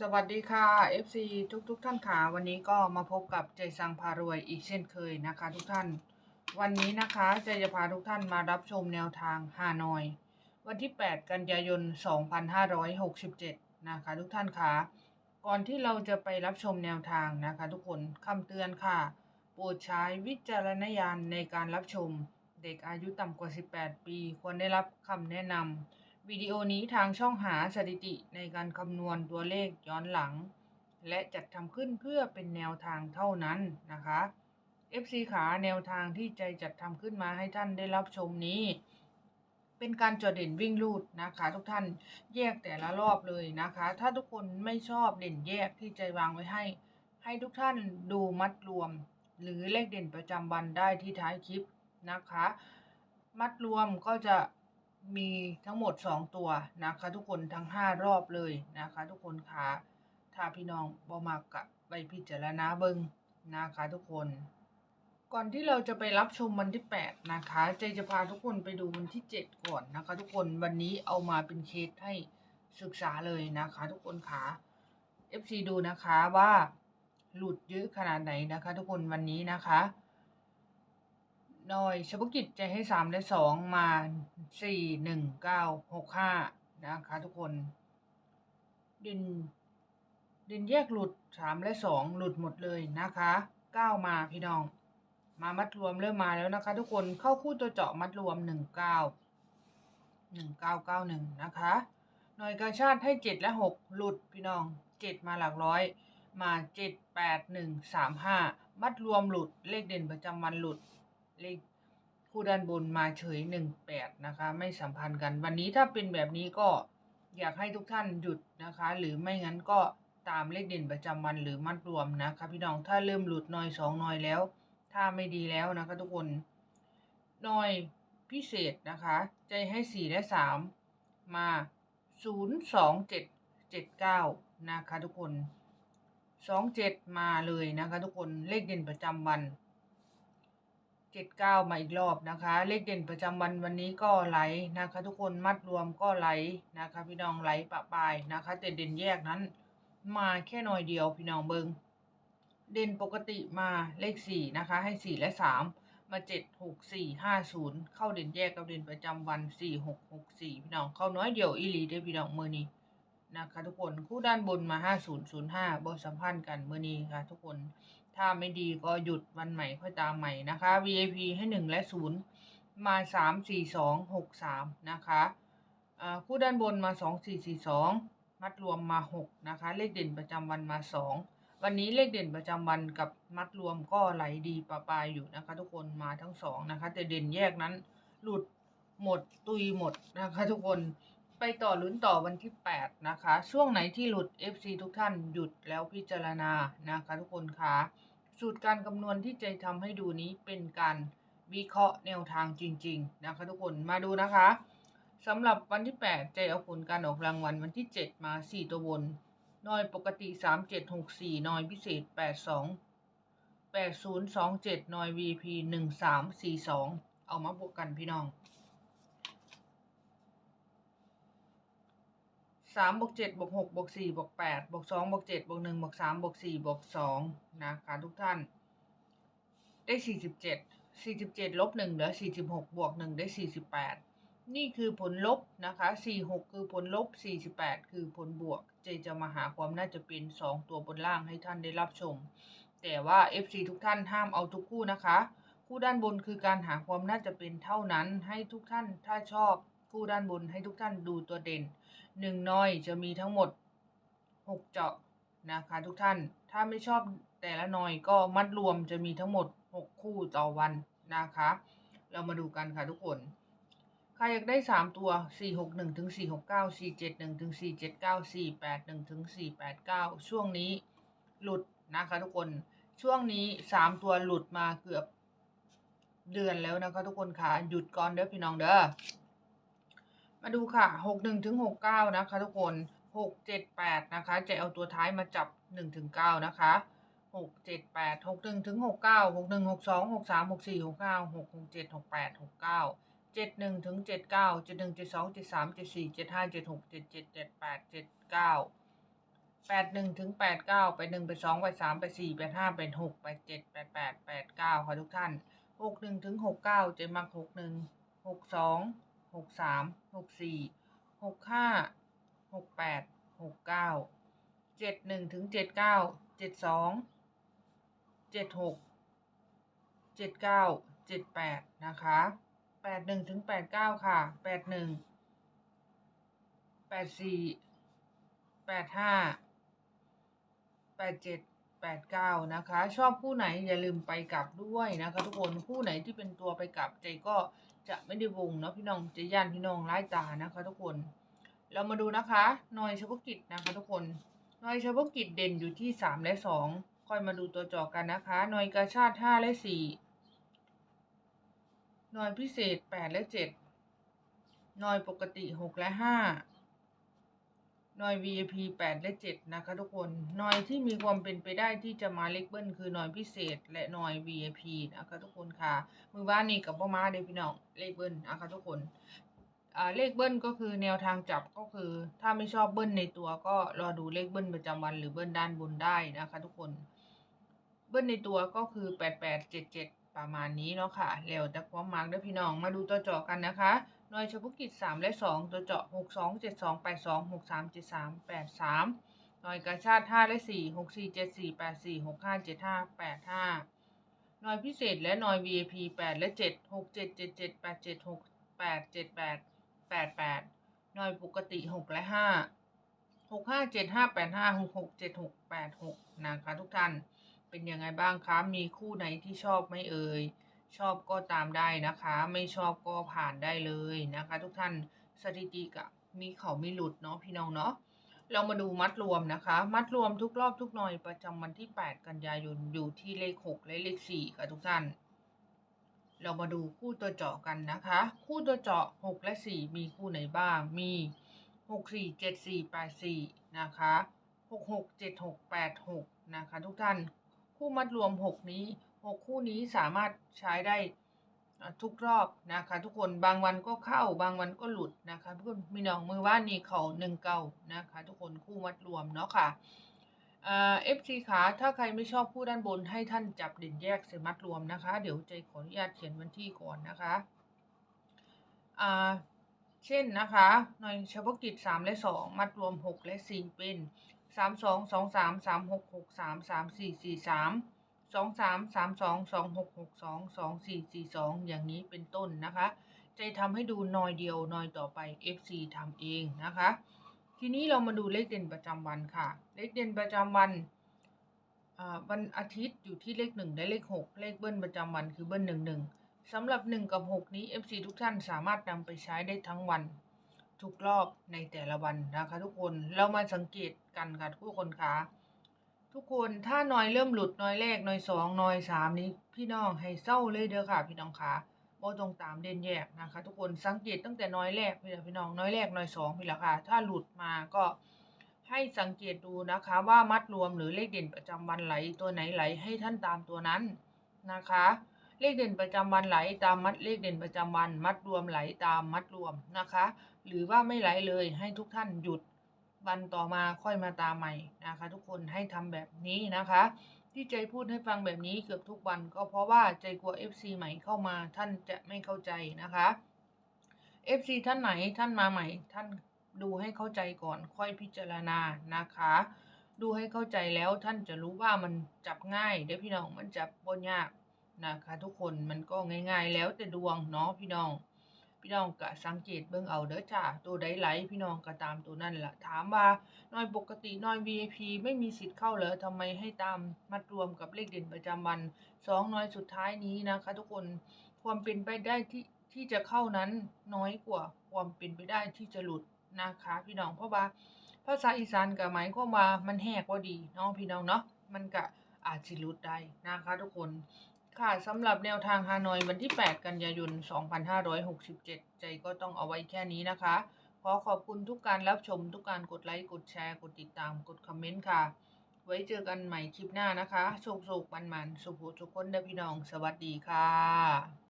สวัสดีค่ะ FC ทุกทุกๆท่านค่ะวันนี้ก็มาพบกับใจสังพารวยอีกเช่นเคยนะคะ ทุกท่าน วันนี้นะคะใจจะพาทุกท่านมารับชมแนวทางฮานอย วันที่ 8 กันยายน 2567 นะคะ ทุกท่านค่ะก่อนที่เราจะไปรับชมแนวทางนะคะ ทุกคนคำเตือนค่ะ โปรดใช้วิจารณญาณในการรับชม เด็กอายุต่ำกว่า 18 ปี ควรได้รับคำแนะนำ วิดีโอนี้ทางช่องหาสถิติในการคำนวณตัวเลขย้อนหลัง และจัดทำขึ้นเพื่อเป็นแนวทางเท่านั้นนะคะ FC ขาแนวทางที่ใจจัดทำขึ้นมาให้ท่านได้รับชมนี้ เป็นการจดเด่นวิ่งลูดนะคะทุกท่านแยกแต่ละรอบเลยนะคะ ถ้าทุกคนไม่ชอบเด่นแยกที่ใจวางไว้ให้ ให้ทุกท่านดูมัดรวม หรือเลขเด่นประจำวันได้ที่ท้ายคลิปนะคะ มัดรวมก็จะ มีทั้งหมด 2 ตัวนะคะทุกคนทั้ง 5 รอบเลยนะคะ ทุกคนคะถ้าพี่น้องบ่มักกะไปพิจารณาเบิงนะคะทุกคน ก่อนที่เราจะไปรับชมวันที่ 8 นะคะใจจะพาทุกคนไปดูวันที่ 7 ก่อนนะคะ ทุกคนวันนี้เอามาเป็นเคสให้ศึกษาเลยนะคะ ทุกคนคะ FC ดูนะคะว่าหลุดเยอะขนาดไหนนะคะ ทุกคนวันนี้นะคะ หน่อยเฉพาะกิจใจให้สามและสองมาสี่หนึ่งเก้าหกห้านะคะทุกคน ดิน ดินแยกหลุดสามและสองหลุดหมดเลยนะคะเก้ามาพี่น้อง มามัดรวมเริ่มมาแล้วนะคะ ทุกคนเข้าคู่ตัวเจาะมัดรวมหนึ่งเก้าหนึ่งเก้าเก้าหนึ่งนะคะหน่วยกาชาติให้เจ็ดและหกหลุดพี่น้องเจ็ดมาหลักร้อย มาเจ็ดแปดหนึ่งสามห้ามัดรวมหลุดเลขเด่นประจำวันหลุด เลขคู่ด้านบนมาเฉยหนึ่งแปดนะคะ ไม่สัมพันธ์กัน วันนี้ถ้าเป็นแบบนี้ก็อยากให้ทุกท่านหยุดนะคะ หรือไม่งั้นก็ตามเลขเด่นประจำวันหรือมัดรวมนะคะพี่น้องถ้าเริ่มหลุดหน่อยสองหน่อยแล้ว ถ้าไม่ดีแล้วนะคะ ทุกคนหน่อยพิเศษนะคะ ใจให้สี่และสามมาศูนย์สองเจ็ดเจ็ดเก้านะคะ ทุกคนสองเจ็ดมาเลยนะคะ ทุกคนเลขเด่นประจำวัน เจ็ดเก้ามาอีกรอบนะคะ เลขเด่นประจำวันวันนี้ก็ไหลนะคะ ทุกคนมัดรวมก็ไหลนะคะ พี่น้องไหลปะปายนะคะแต่เด่นแยกนั้น มาแค่หน่อยเดียวพี่น้องเบิงเด่นปกติมาเลขสี่นะคะ ให้สี่และสามมาเจ็ดหกสี่ห้าศูนย์เข้าเด่นแยกกับเด่นประจำวันสี่หกหกสี่พี่น้องเข้าน้อยเดียวอีหลีได้พี่น้องมือนี้ นะคะทุกคนคู่ด้านบนมาห้าศูนย์ศูนย์ห้าบสัมพันธ์กันเมื่อนี้ค่ะ ทุกคนถ้าไม่ดีก็หยุดวันใหม่ค่อยตามใหม่นะคะ VIP ให้หนึ่งและศูนย์มาสามสี่สองหกสามนะคะอ่าคู่ด้านบนมาสองสี่สี่สองมัดรวมมาหกนะคะ เลขเด่นประจำวันมาสองวันนี้เลขเด่นประจำวันกับมัดรวมก็ไหลดีประปายอยู่นะคะ ทุกคนมาทั้งสองนะคะ แต่เด่นแยกนั้นหลุดหมดตุยหมดนะคะ ทุกคน ไปต่อลุ้นต่อวันที่ 8 นะคะ ช่วงไหนที่หลุด FC ทุกท่านหยุดแล้วพิจารณานะคะทุกคนคะสูตรการคำนวณที่ใจทำให้ดูนี้เป็นการวิเคราะห์แนวทางจริง ๆ นะคะทุกคนมาดูนะคะสำหรับวันที่ 8 ใจเอาผลการออกรางวัลวันที่ 7 มา 4 ตัวบนหน่อยปกติ 3764หน่อยพิเศษ 82 8027หน่อย VP 1342 เอามาบวกกันพี่น้อง สามบวกเจ็ดบวกหกบวกสี่บวกแปดบวกสองบวกเจ็ดบวกหนึ่งบวกสามบวกสี่บวกสองนะคะทุกท่าน ได้สี่สิบเจ็ดสี่สิบเจ็ดลบหนึ่งเหลือสี่สิบหกบวกหนึ่งได้สี่สิบแปดนี่คือผลลบนะคะสี่หกคือผลลบสี่สิบแปดคือผลบวก เจจะมาหาความน่าจะเป็นสองตัวบนล่างให้ท่านได้รับชม แต่ว่า FC ทุกท่านห้ามเอาทุกคู่นะคะ คู่ด้านบนคือการหาความน่าจะเป็นเท่านั้นให้ทุกท่านถ้าชอบคู่ด้านบนให้ทุกท่านดูตัวเด่น หนึ่งน้อยจะมีทั้งหมดหกเจาะนะคะทุกท่าน ถ้าไม่ชอบแต่ละน้อยก็มัดรวมจะมีทั้งหมดหกคู่ต่อวันนะคะ เรามาดูกันค่ะทุกคน ใครอยากได้สามตัวสี่หกหนึ่งถึงสี่หกเก้าสี่เจ็ดหนึ่งถึงสี่เจ็ดเก้าสี่แปดหนึ่งถึงสี่แปดเก้าช่วงนี้หลุดนะคะทุกคน ช่วงนี้สามตัวหลุดมาเกือบเดือนแล้วนะคะทุกคนค่ะ หยุดก่อนเด้อพี่น้องเด้อ มาดูค่ะหกหนึ่งถึงหกเก้านะคะ ทุกคนหกเจ็ดแปดนะคะ จะเอาตัวท้ายมาจับหนึ่งถึงเก้านะคะหกเจ็ดแปดหกหนึ่งถึงหกเก้าหกหนึ่งหกสองหกสามหกสี่หกเก้าหกหกเจ็ดหกแปดหกเก้าเจ็ดหนึ่งถึงเจ็ดเก้าเจ็ดหนึ่งเจ็ดสองเจ็ดสามเจ็ดสี่เจ็ดห้าเจ็ดหกเจ็ดเจ็ดเจ็ดแปดเจ็ดเก้าแปดหนึ่งถึงแปดเก้าแปดหนึ่งแปดสองแปดสามแปดสี่แปดห้าแปดหกแปดเจ็ดแปดแปดแปดเก้าค่ะทุกท่านหกหนึ่งถึงหกเก้าเจมักหกหนึ่ง หกสามหกสี่หกห้าหกแปดหกเก้าเจ็ดหนึ่งถึงเจ็ดเก้าเจ็ดสองเจ็ดหกเจ็ดเก้าเจ็ดแปดนะคะแปดหนึ่งถึงแปดเก้าค่ะแปดหนึ่งแปดสี่แปดห้าแปดเจ็ดแปดเก้านะคะ ชอบคู่ไหนอย่าลืมไปกลับด้วยนะคะ ทุกคนคู่ไหนที่เป็นตัวไปกลับใจก็ จะไม่ได้วงเนาะพี่น้องจะย่านพี่น้องไล่ตานะคะ ทุกคน เรามาดูนะคะนอยเฉพาะกิจนะคะ ทุกคนนอยเฉพาะกิจเด่นอยู่ที่สามและสองค่อยมาดูตัวจอกันนะคะนอยกระชาติห้าและสี่นอยพิเศษแปดและเจ็ดนอยปกติหกและห้า น่วย VIP 8 และ 7 นะคะทุกคนหน่วยที่มีความเป็นไปได้ที่จะมาเล็กเบิ้ลคือหน่วยพิเศษ และหน่วย VIP นะคะทุกคนค่ะ มือบ้านนี้กับพ่อมาเดพี่น้องเลขเบิ้ลนะคะทุกคนอ่าเลขเบิ้ลก็คือแนวทางจับก็คือ ถ้าไม่ชอบเบิ้ลในตัวก็รอดูเลขเบิ้ลประจำวันหรือเบิ้ลด้านบนได้นะคะทุกคน เบิ้ลในตัวก็คือ 8877 ประมาณนี้เนาะค่ะแล้วแต่ความมักเด้อพี่น้องมาดูตัวจาะกันนะคะ หน่วยเฉพาะกิจ 3 และ 2 ตัวเจาะ 6 2 7 2 8 2 6 3 7 3 8 3 หน่วยกระชาติ 5 และ 4 6 4 7 4 8 4 6 5 7 5 8 5 หน่วยพิเศษและหน่วย VIP 8 และ 7 6 7 7 7 8 7 6 8 7 8 8 8 หน่วยปกติ 6 และ 5 6 5 7 5 8 5 6 6 7 6 8 6 นะคะทุกท่าน เป็นยังไงบ้างคะ มีคู่ไหนที่ชอบไหมเอ่ย ชอบก็ตามได้นะคะ ไม่ชอบก็ผ่านได้เลยนะคะ ทุกท่านสถิติกะมีเขาไม่หลุดเนาะพี่น้องเนาะเรามาดูมัดรวมนะคะ มัดรวมทุกรอบทุกหน่วยประจำวันที่ 8 กันยายนอยู่ที่เลข6และเลข4ค่ะทุกท่านเรามาดูคู่ตัวเจาะกันนะคะ คู่ตัวเจาะ 6 และ 4 มีคู่ไหนบ้าง มี 6 4 7 4 8 4 นะคะ 6 6 7 6 8 6 นะคะ ทุกท่าน คู่มัดรวม 6 นี้ 6 คู่นี้สามารถใช้ได้ทุกรอบนะคะทุกคนบางวันก็เข้าบางวันก็หลุดนะคะเพื่อนมีน้องมือว่านี่เขาหนึ่งเก้านะคะทุกคนคู่มัดรวมเนาะค่ะเอฟซีขาถ้าใครไม่ชอบคู่ด้านบนให้ท่านจับเด่นแยกใส่มัดรวมนะคะ เดี๋ยวใจขออนุญาตเขียนวันที่ก่อนนะคะเช่นนะคะหน่วยเฉพาะกิจ 3 และ 2 มัดรวม 6 และ 4 เป็น 3 2 2 3 3 6 6 3 3 4 4 3 สองสามสามสองสองหกหกสองสองสี่สี่สองอย่างนี้เป็นต้นนะคะ จะทำให้ดูนอยเดียวนอยต่อไป FC ทำเองนะคะ ทีนี้เรามาดูเลขเด่นประจำวันค่ะ เลขเด่นประจำวันอ่าวันอาทิตย์อยู่ที่เลขหนึ่งและเลขหกเลขเบิ้ลประจำวันคือเบิ้ลหนึ่งหนึ่งสำหรับหนึ่งกับหกนี้ FC ทุกท่านสามารถนำไปใช้ได้ทั้งวัน ทุกรอบในแต่ละวันนะคะทุกคนเรามาสังเกตกันค่ะทุกคนคะ ทุกคนถ้าน้อยเริ่มหลุดน้อยแรกน้อยสองน้อยสามนี้ พี่น้องให้เศร้าเลยเด้อค่ะ พี่น้องคะบ่ต้องตามเด่นแยกนะคะ ทุกคนสังเกตตั้งแต่น้อยแรกพี่พี่น้องน้อยแรกน้อยสองพี่ละค่ะ ถ้าหลุดมาก็ให้สังเกตดูนะคะ ว่ามัดรวมหรือเลขเด่นประจำวันไหลตัวไหนไหลให้ท่านตามตัวนั้นนะคะ เลขเด่นประจำวันไหลตามมัดเลขเด่นประจำวัน มัดรวมไหลตามมัดรวมนะคะ หรือว่าไม่ไหลเลยให้ทุกท่านหยุด วันต่อมาค่อยมาตามใหม่นะคะ ทุกคนให้ทำแบบนี้นะคะ ที่ใจพูดให้ฟังแบบนี้เกือบทุกวันก็เพราะว่าใจกลัว FC ใหม่เข้ามาท่านจะไม่เข้าใจนะคะ FC ท่านไหนท่านมาใหม่ ท่านดูให้เข้าใจก่อนค่อยพิจารณานะคะ ดูให้เข้าใจแล้วท่านจะรู้ว่ามันจับง่ายเด้พี่น้องมันจับบ่ยากนะคะ ทุกคนมันก็ง่าย ๆ แล้วแต่ดวงเนาะพี่น้อง พี่น้องก็สังเกตเบิ่งเอาเด้อจ้าตัวใดไหลพี่น้องก็ตามตัวนั่นละถามว่าน้อยปกติน้อย VIP ไม่มีสิทธิ์เข้าเหรอทำไมให้ตามมัดรวมกับเลขเด่นประจำวันสองน้อยสุดท้ายนี้นะคะ ทุกคนความเป็นไปได้ที่ที่จะเข้านั้นน้อยกว่าความเป็นไปได้ที่จะหลุดนะคะ พี่น้องเพราะว่าภาษาอีสานก็หมายความว่ามันแหกว่าดีเนาะพี่น้องเนาะมันก็อาจสิหลุดได้นะคะ ทุกคน ค่ะสำหรับแนวทางฮานอยวันที่ 8 กันยายน 2567 ใจก็ต้องเอาไว้แค่นี้นะคะ ขอขอบคุณทุกการรับชมทุกการกดไลค์ กดแชร์ กดติดตาม กดคอมเมนต์ค่ะ ไว้เจอกันใหม่คลิปหน้านะคะโชคโชคมันมันสุขสุขคนเด้อพี่น้อง สวัสดีค่ะ